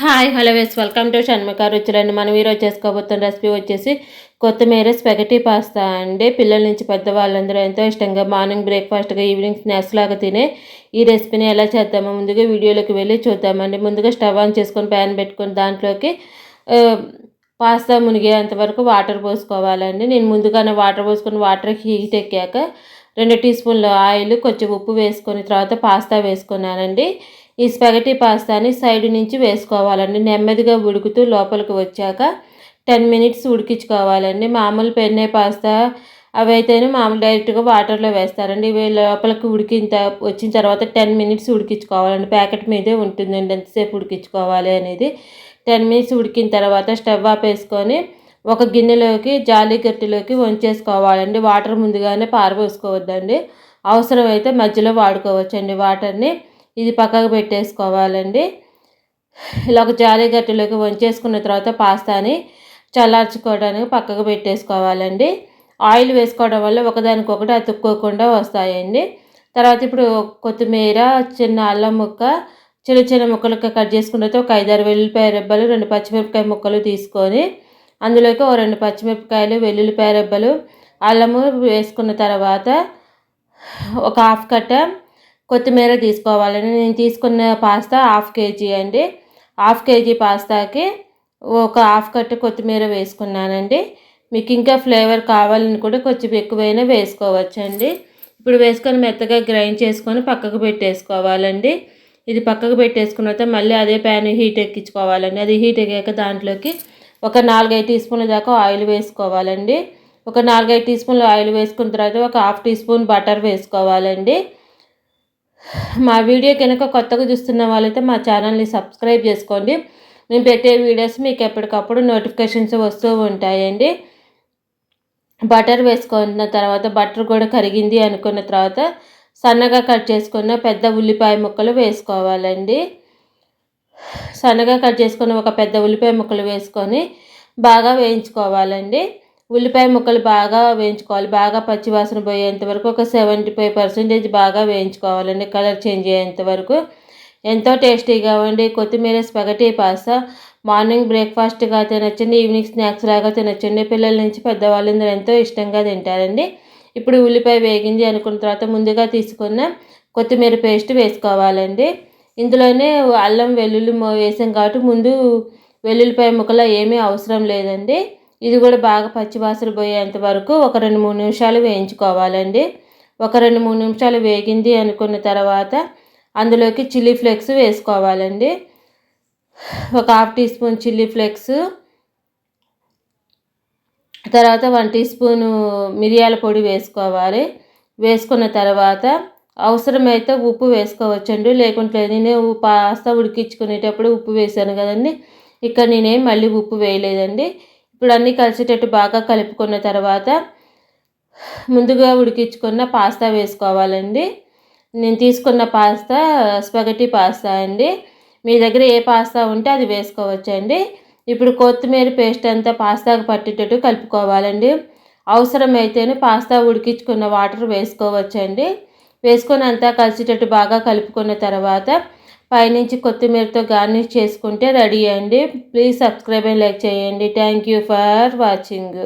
Hi hello వేస్ welcome to Shanmukha రుచులండి మనం ఈరోజు చేసుకోబోతున్న రెసిపీ వచ్చేసి కొత్తిమీర స్పెగటీ పాస్తా అండి. పిల్లల నుంచి పెద్దవాళ్ళందరూ ఎంతో ఇష్టంగా మార్నింగ్ బ్రేక్ఫాస్ట్గా ఈవినింగ్ స్నాక్స్ లాగా తినే ఈ రెసిపీని ఎలా చేద్దామో ముందుగా వీడియోలోకి వెళ్ళి చూద్దామండి. ముందుగా స్టవ్ ఆన్ చేసుకొని ప్యాన్ పెట్టుకొని దాంట్లోకి పాస్తా మునిగేంత వరకు వాటర్ పోసుకోవాలండి. నేను ముందుగానే వాటర్ పోసుకొని వాటర్ హీట్ ఎక్కాక రెండు టీ స్పూన్ల ఆయిల్ కొంచెం ఉప్పు వేసుకొని తర్వాత పాస్తా వేసుకున్నానండి. ఈ స్పెగటి పాస్తాని సైడ్ నుంచి వేసుకోవాలండి. నెమ్మదిగా ఉడుకుతూ లోపలికి వచ్చాక టెన్ మినిట్స్ ఉడికించుకోవాలండి. మామూలు పెన్నే పాస్తా అవి అయితేనే మామూలు డైరెక్ట్గా వాటర్లో వేస్తారండి. ఇవి లోపలికి ఉడికిన వచ్చిన తర్వాత టెన్ మినిట్స్ ఉడికించుకోవాలండి. ప్యాకెట్ మీదే ఉంటుందండి. ఎంతసేపు ఉడికించుకోవాలి అనేది. టెన్ మినిట్స్ ఉడికిన తర్వాత స్టవ్ ఆఫ్ వేసుకొని ఒక గిన్నెలోకి జాలి గట్టిలోకి వంచేసుకోవాలండి. వాటర్ ముందుగానే పారబోసుకోవద్దండి. అవసరమైతే మధ్యలో వాడుకోవచ్చండి వాటర్ని. ఇది పక్కకు పెట్టేసుకోవాలండి. ఇలా ఒక జాలి గట్టెలోకి వంచేసుకున్న తర్వాత పాస్తాని చల్లార్చుకోవడానికి పక్కకు పెట్టేసుకోవాలండి. ఆయిల్ వేసుకోవడం వల్ల ఒకదానికొకటి అతుక్కోకుండా వస్తాయండి. తర్వాత ఇప్పుడు కొత్తిమీర చిన్న అల్లం ముక్క చిన్న చిన్న ముక్కలుగా కట్ చేసుకున్న తర్వాత ఒక ఐదారు వెల్లుల్లిపాయ రెబ్బలు రెండు పచ్చిమిరపకాయ ముక్కలు తీసుకొని అందులోకి ఓ రెండు పచ్చిమిరపకాయలు వెల్లుల్లిపాయ రెబ్బలు అల్లము వేసుకున్న తర్వాత ఒక హాఫ్ కట్ట కొత్తిమీర తీసుకోవాలండి నేను తీసుకున్న పాస్తా హాఫ్ కేజీ అండి. హాఫ్ కేజీ పాస్తాకి ఒక హాఫ్ కట్ట కొత్తిమీర వేసుకున్నానండి. మీకు ఇంకా ఫ్లేవర్ కావాలని కూడా కొంచెం ఎక్కువైనా వేసుకోవచ్చండి. ఇప్పుడు వేసుకొని మెత్తగా గ్రైండ్ చేసుకొని పక్కకు పెట్టేసుకోవాలండి. ఇది పక్కకు పెట్టేసుకున్న తర్వాత మళ్ళీ అదే ప్యాన్ హీట్ ఎక్కించుకోవాలండి. అది హీట్ ఎక్కాక దాంట్లోకి ఒక నాలుగైదు టీ స్పూన్ల దాకా ఆయిల్ వేసుకోవాలండి. ఒక నాలుగైదు టీ స్పూన్లు ఆయిల్ వేసుకున్న తర్వాత ఒక హాఫ్ టీ స్పూన్ బటర్ వేసుకోవాలండి. మా వీడియో కనుక కొత్తగా చూస్తున్న వాళ్ళైతే మా ఛానల్ని సబ్స్క్రైబ్ చేసుకోండి. మేము పెట్టే వీడియోస్ మీకు ఎప్పటికప్పుడు నోటిఫికేషన్స్ వస్తూ ఉంటాయండి. బటర్ వేసుకున్న తర్వాత బటర్ కూడా కరిగింది అనుకున్న తర్వాత సన్నగా కట్ చేసుకున్న పెద్ద ఉల్లిపాయ ముక్కలు వేసుకోవాలండి. సన్నగా కట్ చేసుకున్న ఒక పెద్ద ఉల్లిపాయ ముక్కలు వేసుకొని బాగా వేయించుకోవాలండి. ఉల్లిపాయ ముక్కలు బాగా వేయించుకోవాలి. బాగా పచ్చివాసన పోయేంత వరకు ఒక సెవెంటీ ఫైవ్ పర్సెంటేజ్ బాగా వేయించుకోవాలండి. కలర్ చేంజ్ అయ్యేంత వరకు. ఎంతో టేస్టీగా ఉండి కొత్తిమీర స్పగటీ పాస్తా మార్నింగ్ బ్రేక్ఫాస్ట్గా తినచ్చండి ఈవినింగ్ స్నాక్స్ లాగా తినచ్చండి. పిల్లల నుంచి పెద్దవాళ్ళందరూ ఎంతో ఇష్టంగా తింటారండి. ఇప్పుడు ఉల్లిపాయ వేగింది అనుకున్న తర్వాత ముందుగా తీసుకున్న కొత్తిమీర పేస్ట్ వేసుకోవాలండి. ఇందులోనే అల్లం వెల్లుల్లి వేసాం కాబట్టి ముందు వెల్లుల్లిపాయ ముక్కలు ఏమీ అవసరం లేదండి. ఇది కూడా బాగా పచ్చివాసన పోయేంత వరకు ఒక రెండు మూడు నిమిషాలు వేయించుకోవాలండి. ఒక రెండు మూడు నిమిషాలు వేగింది అనుకున్న తర్వాత అందులోకి చిల్లీ ఫ్లేక్స్ వేసుకోవాలండి. ఒక half teaspoon chilli flakes తర్వాత వన్ టీ స్పూను మిరియాల పొడి వేసుకోవాలి. వేసుకున్న తర్వాత అవసరమైతే ఉప్పు వేసుకోవచ్చండి. లేకుంటే నేను పాస్తా ఉడికించుకునేటప్పుడు ఉప్పు వేసాను కదండి. ఇక్కడ నేనేం మళ్ళీ ఉప్పు వేయలేదండి. ఇప్పుడు అన్నీ కలిసేటట్టు బాగా కలుపుకున్న తర్వాత ముందుగా ఉడికించుకున్న పాస్తా వేసుకోవాలండి. నేను తీసుకున్న పాస్తా స్పగటీ పాస్తా అండి. మీ దగ్గర ఏ పాస్తా ఉంటే అది వేసుకోవచ్చండి. ఇప్పుడు కొత్తిమీర పేస్ట్ అంతా పాస్తాకు పట్టేటట్టు కలుపుకోవాలండి. అవసరమైతేనే పాస్తా ఉడికించుకున్న వాటర్ వేసుకోవచ్చండి. వేసుకొని అంతా కలిసేటట్టు బాగా కలుపుకున్న తర్వాత పైనుంచి కొత్తిమీరతో గార్నిష్ చేసుకుంటే రెడీ అండి. ప్లీజ్ సబ్స్క్రైబ్ అండ్ లైక్ చేయండి. Thank you for watching.